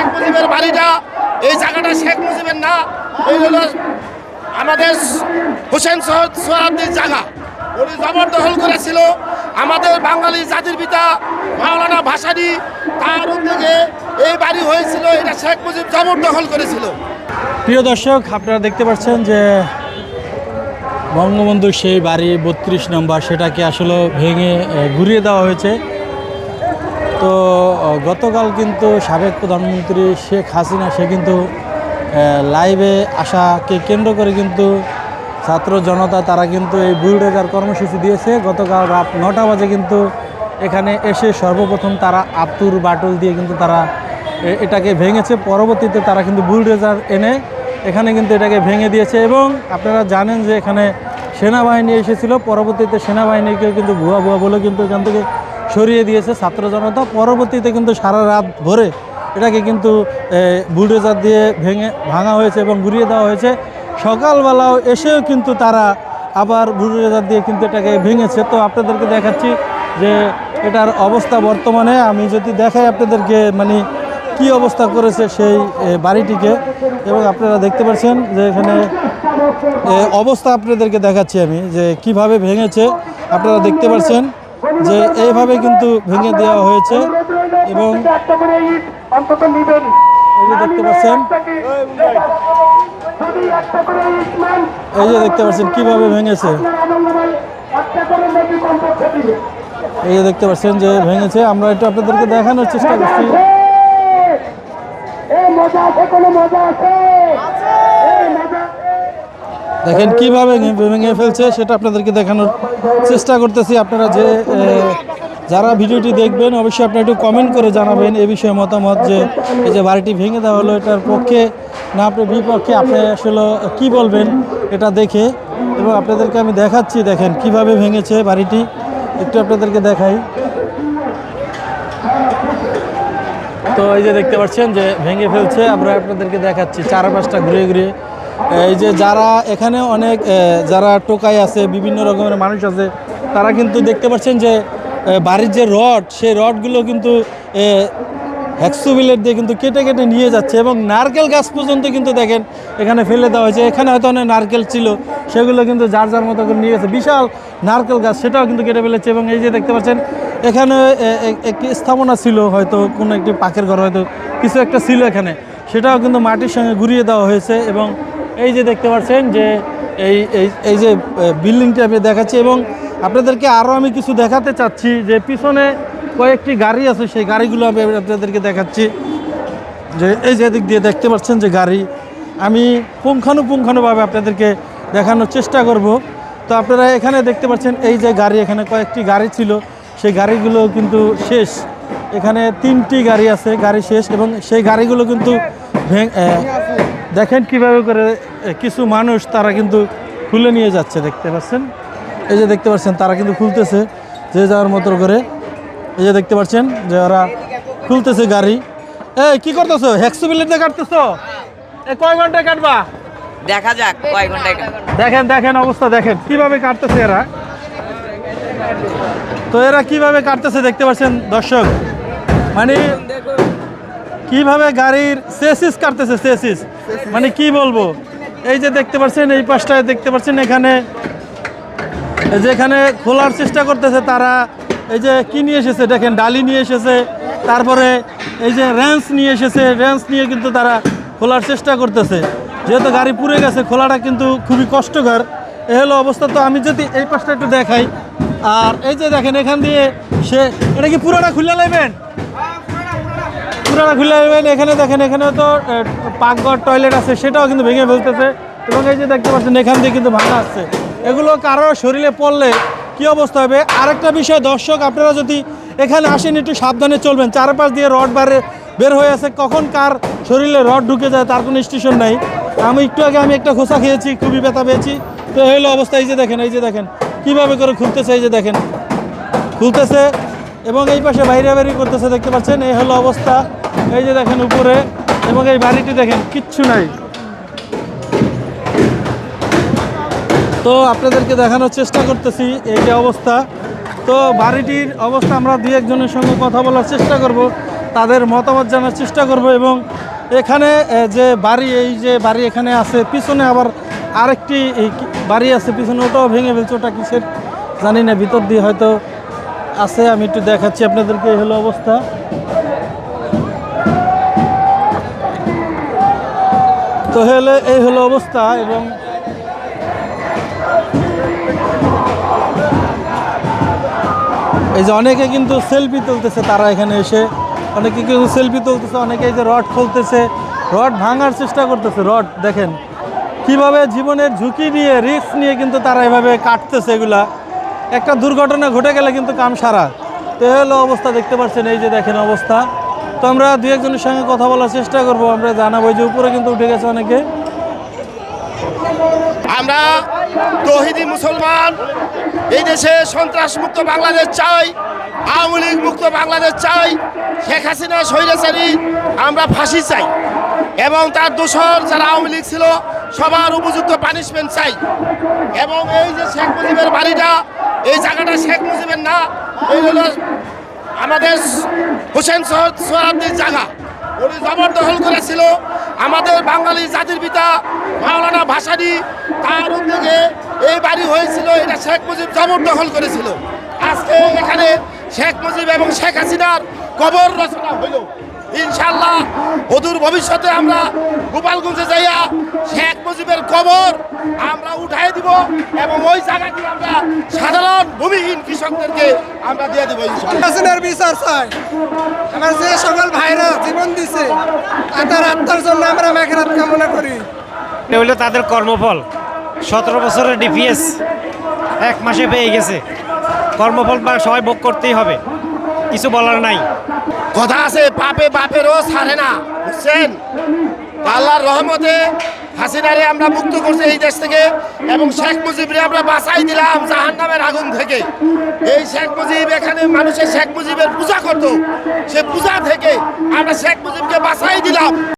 শেখ মুজিবের বাড়িটা, এই জায়গাটা শেখ মুজিবের না, এই হলো আমাদের হোসেন সৈয়দ সোহরাদ্দির জায়গা। উনি জবরদখল করেছিল আমাদের বাঙালি জাতির পিতা মাওলানা ভাসানি। তার উদ্যোগে এই বাড়ি হয়েছিল, এটা শেখ মুজিব জবরদখল করেছিল। প্রিয় দর্শক, আপনারা দেখতে পাচ্ছেন যে বঙ্গবন্ধু সেই বাড়ি বত্রিশ নম্বর, সেটাকে আসলে ভেঙে ঘুরিয়ে দেওয়া হয়েছে। গতকাল কিন্তু সাবেক প্রধানমন্ত্রী শেখ হাসিনা, সে কিন্তু লাইভে আসাকে কেন্দ্র করে কিন্তু ছাত্র জনতা, তারা কিন্তু এই বুলডেজার কর্মসূচি দিয়েছে। গতকাল রাত নটা বাজে কিন্তু এখানে এসে সর্বপ্রথম তারা আতুর বাটুল দিয়ে কিন্তু তারা এটাকে ভেঙেছে। পরবর্তীতে তারা কিন্তু বুলডেজার এনে এখানে কিন্তু এটাকে ভেঙে দিয়েছে এবং আপনারা জানেন যে এখানে সেনাবাহিনী এসেছিল। পরবর্তীতে সেনাবাহিনীকেও কিন্তু ভুয়া ভুয়া বলে কিন্তু এখান থেকে সরিয়ে দিয়েছে ছাত্র জনতা। পরবর্তীতে কিন্তু সারা রাত ভরে এটাকে কিন্তু বুলডোজার দিয়ে ভেঙে, ভাঙা হয়েছে এবং ঘুরিয়ে দেওয়া হয়েছে। সকালবেলাও এসেও কিন্তু তারা আবার বুলডোজার দিয়ে কিন্তু এটাকে ভেঙেছে। তো আপনাদেরকে দেখাচ্ছি যে এটার অবস্থা বর্তমানে। আমি যদি দেখাই আপনাদেরকে মানে কি অবস্থা করেছে সেই বাড়িটিকে। এবং আপনারা দেখতে পাচ্ছেন যে এখানে অবস্থা আপনাদেরকে দেখাচ্ছি আমি, যে কীভাবে ভেঙেছে। আপনারা দেখতে পাচ্ছেন যে এইভাবে কিন্তু ভেঙে দেওয়া হয়েছে এবং দেখতে পাচ্ছেন, এই যে দেখতে পাচ্ছেন কীভাবে ভেঙেছে। এই যে দেখতে পাচ্ছেন যে ভেঙেছে, আমরা একটু আপনাদেরকে দেখানোর চেষ্টা করছি। মজা আছে, কোনো মজা আছে? দেখেন কীভাবে ভেঙে- ফেলছে সেটা আপনাদেরকে দেখানোর চেষ্টা করতেছি। আপনারা যে যারা ভিডিওটি দেখবেন অবশ্যই আপনারা একটু কমেন্ট করে জানাবেন এ বিষয়ে মতামত যে এই যে বাড়িটি ভেঙে দেওয়া হলো এটার পক্ষে না আপনি বিপক্ষে আপনি আসলে কি বলবেন এটা দেখে। এবং আপনাদেরকে আমি দেখাচ্ছি দেখেন কীভাবে ভেঙেছে বাড়িটি। একটু আপনাদেরকে দেখাই। তো এই যে দেখতে পাচ্ছেন যে ভেঙে ফেলছে আমরা আপনাদেরকে দেখাচ্ছি চারপাশটা ঘুরে ঘুরে এই যে যারা এখানে অনেক যারা টোকাই আছে, বিভিন্ন রকমের মানুষ আছে, তারা কিন্তু দেখতে পাচ্ছেন যে বাড়ির যে রড, সেই রডগুলো কিন্তু হ্যাক্সুবিলেট দিয়ে কিন্তু কেটে কেটে নিয়ে যাচ্ছে এবং নারকেল গাছ পর্যন্ত কিন্তু দেখেন এখানে ফেলে দেওয়া হয়েছে। এখানে হয়তো অনেক নারকেল ছিল, সেগুলো কিন্তু যার যার মতো করে নিয়ে গেছে। বিশাল নারকেল গাছ, সেটাও কিন্তু কেটে ফেলেছে এবং এই যে দেখতে পাচ্ছেন, এখানে একটি স্থাপনা ছিল হয়তো, কোনো একটি পাকের ঘর হয়তো, কিছু একটা ছিল এখানে। সেটাও কিন্তু মাটির সঙ্গে ঘুরিয়ে দেওয়া হয়েছে এবং এই যে দেখতে পাচ্ছেন যে এই এই যে বিল্ডিংটা আমি দেখাচ্ছি এবং আপনাদেরকে আরও আমি কিছু দেখাতে চাচ্ছি যে পিছনে কয়েকটি গাড়ি আছে, সেই গাড়িগুলো আমি আপনাদেরকে দেখাচ্ছি। যে এই যে দিক দিয়ে দেখতে পাচ্ছেন যে গাড়ি, আমি পুঙ্খানুপুঙ্খানুভাবে আপনাদেরকে দেখানোর চেষ্টা করব। তো আপনারা এখানে দেখতে পাচ্ছেন এই যে গাড়ি, এখানে কয়েকটি গাড়ি ছিল, সেই গাড়িগুলো কিন্তু শেষ। এখানে তিনটি গাড়ি আছে, গাড়ি শেষ এবং সেই গাড়িগুলো কিন্তু দেখেন কীভাবে করে কিছু মানুষ তারা কিন্তু খুলে নিয়ে যাচ্ছে দেখতে পাচ্ছেন? এই যে দেখতে পাচ্ছেন তারা কিন্তু খুলতেছে যে যাওয়ার মতো করে। এই যে দেখতে পাচ্ছেন যে ওরা খুলতেছে গাড়ি। এই কি করতেছো? হেক্সু বিলেটে কাটতেছো? এ কয় ঘন্টায় কাটবা? দেখা যাক কয় ঘন্টায় দেখেন দেখেন অবস্থা দেখেন কীভাবে কাটতেছে এরা। তো এরা কীভাবে কাটতেছে দেখতে পাচ্ছেন দর্শক? মানে কীভাবে গাড়ির সেসিস কাটতেছে, সেসিস? মানে কি বলব? এই যে দেখতে পাচ্ছেন, এই পাশটায় দেখতে পাচ্ছেন এখানে। যেখানে খোলার চেষ্টা করতেছে তারা। এই যে কি নিয়ে এসেছে? দেখেন, ডালি নিয়ে এসেছে। তারপরে এই যে র্যান্স নিয়ে এসেছে। র্যান্স নিয়ে কিন্তু তারা খোলার চেষ্টা করতেছে। যেহেতু গাড়ি পুড়ে গেছে, খোলাটা কিন্তু খুবই কষ্টকর। এ হলো অবস্থা। তো আমি যদি এই পাশটা একটু দেখাই। আর এই যে দেখেন, এখান দিয়ে সে এটা কি পুরোটা খুলে নেবেন পুরানা খুলে নেবেন এখানে দেখেন এখানে তো পাকঘর, টয়লেট আছে, সেটাও কিন্তু ভেঙে ফেলতেছে। এবং এই যে দেখতে পাচ্ছেন, এখান দিয়ে কিন্তু ভাঙা আসছে এগুলো কারও শরীরে পড়লে কি অবস্থা হবে? আরেকটা বিষয়, দর্শক, আপনারা যদি এখানে আসেন, একটু সাবধানে চলবেন। চারপাশ দিয়ে রড বারে, বের হয়ে আছে। কখন কার শরীরে রড ঢুকে যায়, তার কোনো স্টেশন নাই। আমি একটু আগে আমি একটা খোসা খেয়েছি, খুবই ব্যথা পেয়েছি। তো এই হলো অবস্থা, এই যে দেখেন, এই যে দেখেন, কীভাবে করে খুলতেছে, এই যে দেখেন। খুলতেছে, এবং এই পাশে বাইরে বাইরে করতেছে, দেখতে পাচ্ছেন, এই হলো অবস্থা। এই যে দেখেন উপরে, এবং এই বাড়িটি দেখেন, কিচ্ছু নাই। তো আপনাদেরকে দেখানোর চেষ্টা করতেছি এই যে অবস্থা। তো বাড়িটির অবস্থা আমরা দুই একজনের সঙ্গে কথা বলার চেষ্টা করব, তাদের মতামত জানার চেষ্টা করব, এবং এখানে যে বাড়ি, এই যে বাড়ি এখানে আছে, পিছনে আবার আরেকটি বাড়ি আছে, পিছনে ওটাও ভেঙে ফেলছে, ওটা কিসের? জানি না, ভিতর দিয়ে হয়তো আছে, আমি একটু দেখাচ্ছি আপনাদেরকে এই হলো অবস্থা। তো হলে, এই হলো অবস্থা এবং এই যে অনেকে কিন্তু সেলফি তুলতেছে তারা এখানে এসে। অনেকে কিন্তু সেলফি তুলতেছে, অনেকে এই যে রড খুলতেছে। রড ভাঙার চেষ্টা করতেছে রড দেখেন। কীভাবে জীবনের ঝুঁকি নিয়ে রিস্ক নিয়ে কিন্তু তারা এভাবে কাটতেছে এগুলা। একটা দুর্ঘটনা ঘটে গেলে কিন্তু কাম সারা। তো হলো অবস্থা, দেখতে পাচ্ছেন, এই যে দেখেন অবস্থা। তো আমরা দু একজনের সঙ্গে কথা বলার চেষ্টা করব। আমরা জানাব যে উপরে কিন্তু উঠে গেছে অনেকে। আমরা তহিদি মুসলমান, এই দেশে সন্ত্রাস মুক্ত বাংলাদেশ চাই, আওয়ামী লীগ মুক্ত বাংলাদেশ চাই, শেখ হাসিনা স্বৈরাচারী আমরা ফাঁসি চাই। এবং তার দোষর যারা আওয়ামী লীগ ছিল, সবার উপযুক্ত পানিশমেন্ট চাই। এবং এই যে শেখ মুজিবের বাড়িটা, এই জায়গাটা শেখ মুজিবের না, এই হলো আমাদের হোসেন সোহরাদ্দির জায়গা। উনি জবরদখল করেছিল। আমাদের বাঙালি জাতির পিতা মাওলানা ভাসানি তার উদ্যোগে এই বাড়ি হয়েছিল। এটা শেখ মুজিব জবরদখল করেছিল। আজকে এখানে শেখ মুজিব এবং শেখ হাসিনার কবর রচনা হইল ইনশাল্লাহ অদূর ভবিষ্যতে আমরা গোপালগঞ্জে যাইয়া শেখ মুজিবের কবর আমরা উঠাই দিব এবং ওই জায়গাটি আমরা সাধারণ ভূমিহীন কৃষকদেরকে আমরা দিয়ে দেবো ইনশাল্লাহ হাসিনার বিচার চাই আমার যে সকল ভাইরা জীবন দিছে তাদের আত্মার জন্য আমরা মেঘরাত কামনা করি। এটা হলো তাদের কর্মফল। সতেরো বছরের ডিপিএস এক মাসে পেয়ে গেছে। কর্মফল বা সবাই ভোগ করতেই হবে। কিছু বলার নাই। কথা আছে, পাপে বাপেরও ছাড়ে না, বুঝছেন? আল্লাহর রহমতে হাসিনারে আমরা মুক্ত করছি এই দেশ থেকে, এবং শেখ মুজিবরে আমরা বাঁচাই দিলাম জাহান নামের আগুন থেকে। এই শেখ মুজিব এখানে মানুষের শেখ মুজিবের পূজা করত, সে পূজা থেকে আমরা শেখ মুজিবকে বাঁচাই দিলাম।